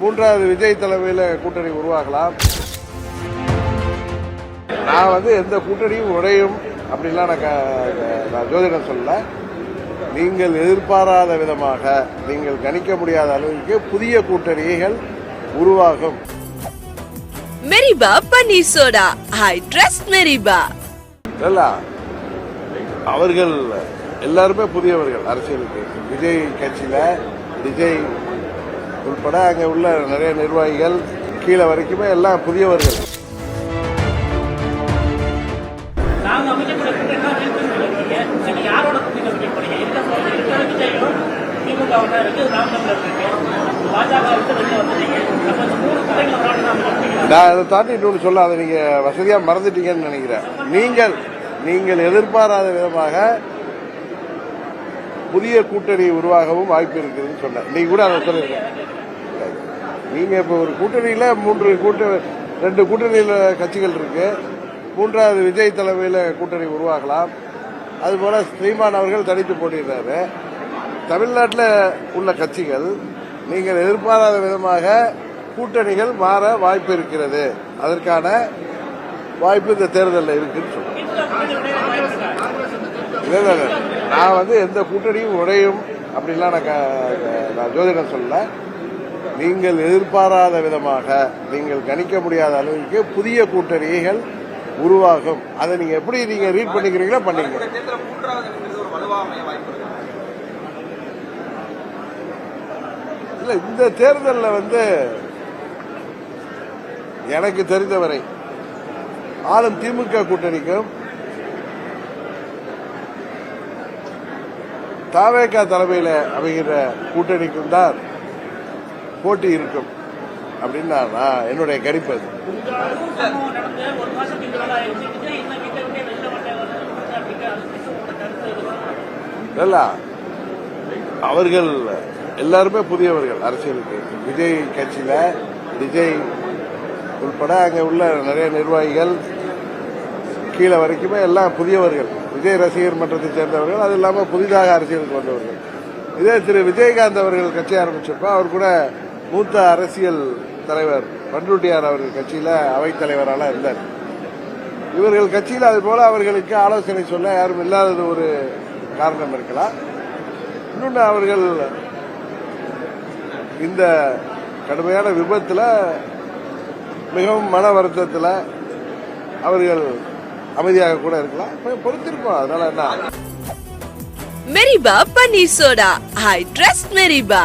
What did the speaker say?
மூன்றாவது விஜய் தலைமையில் கூட்டணி உருவாகலாம். நான் வந்து எந்த கூட்டணியும் உடையும் அப்படின்லாம் நான் நான் ஜோதிடம் சொல்லல. நீங்கள் எதிர்பாராத விதமாக நீங்கள் கணிக்க முடியாத அளவுக்கு புதிய கூட்டணிகள் உருவாகும். மெரிபா பன்னீர் சோடா. ஐ ட்ரஸ்ட் மெரிபா. அவர்கள் எல்லாருமே புதியவர்கள் அரசியலுக்கு. விஜய் கட்சியில விஜய் உட்பட அங்க உள்ள நிறைய நிர்வாகிகள் கீழே வரைக்குமே எல்லாம் புதியவர்கள். நான் அதை தாண்டி இன்னொன்று சொல்ல அதை நீங்க வசதியா மறந்துட்டீங்கன்னு நினைக்கிறேன். நீங்கள் நீங்கள் எதிர்பாராத விதமாக புதிய கூட்டணி உருவாகவும் வாய்ப்பு இருக்குதுன்னு சொன்னேன். நீங்க கூட அதை சொல்லிருக்கேன் நீங்கள் இப்போ ஒரு கூட்டணியில் மூன்று கூட்ட ரெண்டு கூட்டணியில் கட்சிகள் இருக்கு. மூன்றாவது விஜய் தலைமையில் கூட்டணி உருவாகலாம். அதுபோல் ஸ்ரீமான் அவர்கள் தனித்து போட்டிடுறாரு தமிழ்நாட்டில் உள்ள கட்சிகள் நீங்கள் எதிர்பாராத விதமாக கூட்டணிகள் மாற வாய்ப்பு இருக்கிறது. அதற்கான வாய்ப்பு இந்த தேர்தலில் இருக்குன்னு சொல்றேன் நான் வந்து எந்த கூட்டணியும் உடையும் அப்படின்லாம் நான் க- நான் ஜோதிடம் சொல்லலை. நீங்கள் எதிர்பாராத விதமாக நீங்கள் கணிக்க முடியாத அளவுக்கு புதிய கூட்டணிகள் உருவாகும். அதை நீங்க எப்படி நீங்க ரீட் பண்ணிக்கிறீங்களோ பண்ணிக்க இல்ல இந்த தேர்தலில் வந்து எனக்கு தெரிந்தவரை ஆளும் திமுக கூட்டணிக்கும் தாவேகா தலைமையில் அமைகிற கூட்டணிக்கும் தான் போட்டி இருக்கும். அப்படின்னு நான் என்னுடைய கணிப்பு அது. இல்ல அவர்கள் எல்லாருமே புதியவர்கள் அரசியலுக்கு. விஜய் கட்சியில விஜய் உள்பட அங்க உள்ள நிறைய நிர்வாகிகள் கீழே வரைக்குமே எல்லாம் புதியவர்கள். விஜய் ரசிகர் மன்றத்தை சேர்ந்தவர்கள் அது இல்லாமல் புதிதாக அரசியலுக்கு வந்தவர்கள். இதே திரு. விஜயகாந்த் அவர்கள் கட்சி ஆரம்பிச்சப்ப அவர் கூட மூத்த அரசியல் தலைவர் பண்ருட்டியார் அவர்கள் கட்சியில அவைத்தலைவரால இருந்தார். இவர்கள் கட்சியில் அது போல அவர்களுக்கு ஆலோசனை சொல்ல யாரும் இல்லாதது ஒரு காரணம் இருக்கலாம். இன்னொன்று அவர்கள் இந்த கடுமையான விபத்தில் மிகவும் மன வருத்தத்தில் அவர்கள் அமைதியாக கூட இருக்கலாம். பொறுத்திருக்கோம் அதனால என்ன மெரிபா பன்னீர் சோடா. I trust மெரிபா.